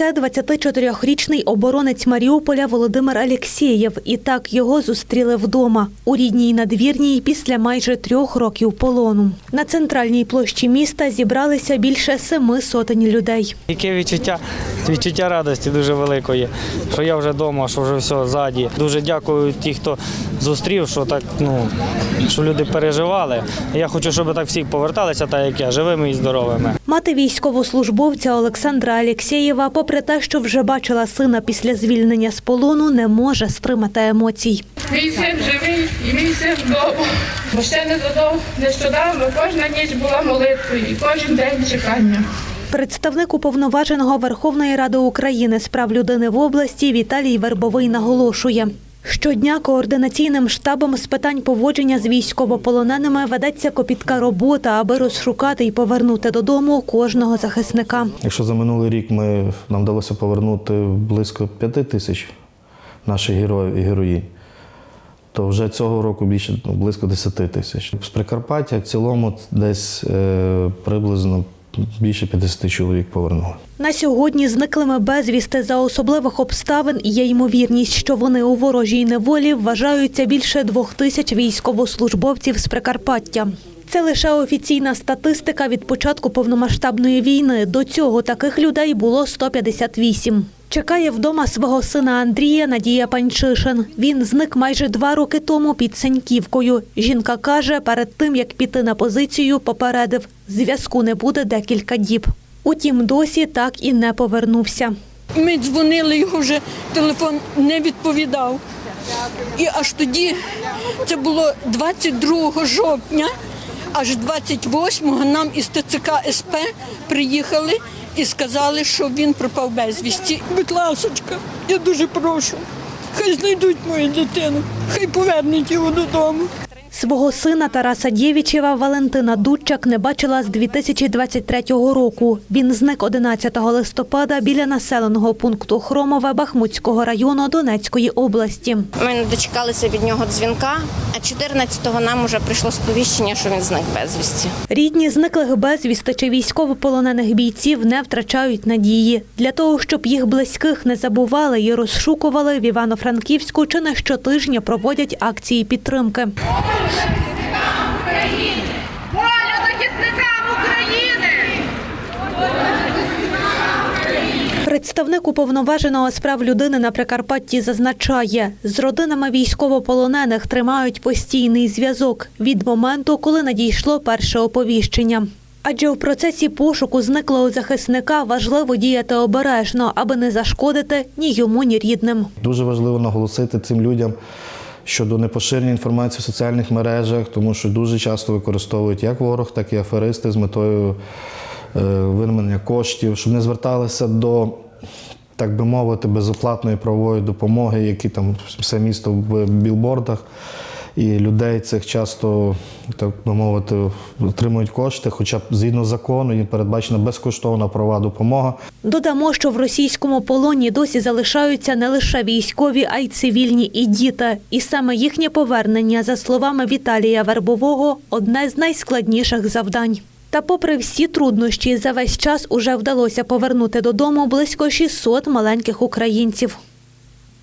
Це 24-річний оборонець Маріуполя Володимир Алєксєєв. І так його зустріли вдома у рідній надвірній після майже трьох років полону. На центральній площі міста зібралися більше семи сотень людей. Яке відчуття, відчуття радості дуже великої, що я вже вдома, що вже все ззаді. Дуже дякую ті, хто зустрів, що так, ну, що люди переживали. Я хочу, щоб так всі поверталися, так як я, живими і здоровими. Мати військовослужбовця Олександра Алєксєєва, попри те, що вже бачила сина після звільнення з полону, не може стримати емоцій. Мій син живий і мій син вдома. Бо ще не задов нещодавно кожна ніч була молитвою і кожен день чекання. Представник уповноваженого Верховної Ради України з прав людини в області Віталій Вербовий наголошує. Щодня координаційним штабом з питань поводження з військовополоненими ведеться копітка робота, аби розшукати і повернути додому кожного захисника. Якщо за минулий рік ми, нам вдалося повернути близько п'яти тисяч наших героїв і героїнь, то вже цього року більше ну, близько 10 тисяч. З Прикарпаття в цілому десь е, приблизно більше 50 чоловік повернули. На сьогодні зниклими безвісти за особливих обставин є ймовірність, що вони у ворожій неволі вважаються більше двох тисяч військовослужбовців з Прикарпаття. Це лише офіційна статистика від початку повномасштабної війни. До цього таких людей було 158. Чекає вдома свого сина Андрія Надія Панчишин. Він зник майже два роки тому під Сеньківкою. Жінка каже, перед тим як піти на позицію, попередив, зв'язку не буде декілька діб. Утім, досі так і не повернувся. Ми дзвонили, його вже телефон не відповідав. І аж тоді, це було 22 жовтня, аж 28-го нам із ТЦК СП приїхали і сказали, що він пропав безвісті. Будь ласочка, я дуже прошу. Хай знайдуть мою дитину, хай повернуть його додому. Свого сина Тараса Дєвічева Валентина Дудчак не бачила з 2023 року. Він зник 11 листопада біля населеного пункту Хромове Бахмутського району Донецької області. Ми не дочекалися від нього дзвінка, а 14-го нам уже прийшло сповіщення, що він зник безвісті. Рідні зниклих безвісти чи військовополонених бійців не втрачають надії. Для того, щоб їх близьких не забували і розшукували, в Івано-Франківську чи не щотижня проводять акції підтримки. Воля захисникам України! Представник уповноваженого з прав людини на Прикарпатті зазначає, з родинами військовополонених тримають постійний зв'язок від моменту, коли надійшло перше оповіщення. Адже в процесі пошуку зниклого захисника важливо діяти обережно, аби не зашкодити ні йому, ні рідним. Дуже важливо наголосити цим людям щодо непоширення інформації в соціальних мережах, тому що дуже часто використовують як ворог, так і аферисти з метою е, винаймання коштів, щоб не зверталися до. Так би мовити, безоплатної правової допомоги, які там все місто в білбордах, і людей цих часто, так би мовити, отримують кошти, хоча б згідно закону їм передбачена безкоштовна правова допомога. Додамо, що в російському полоні досі залишаються не лише військові, а й цивільні і діти. І саме їхнє повернення, за словами Віталія Вербового, одне з найскладніших завдань. Та попри всі труднощі, за весь час уже вдалося повернути додому близько 600 маленьких українців.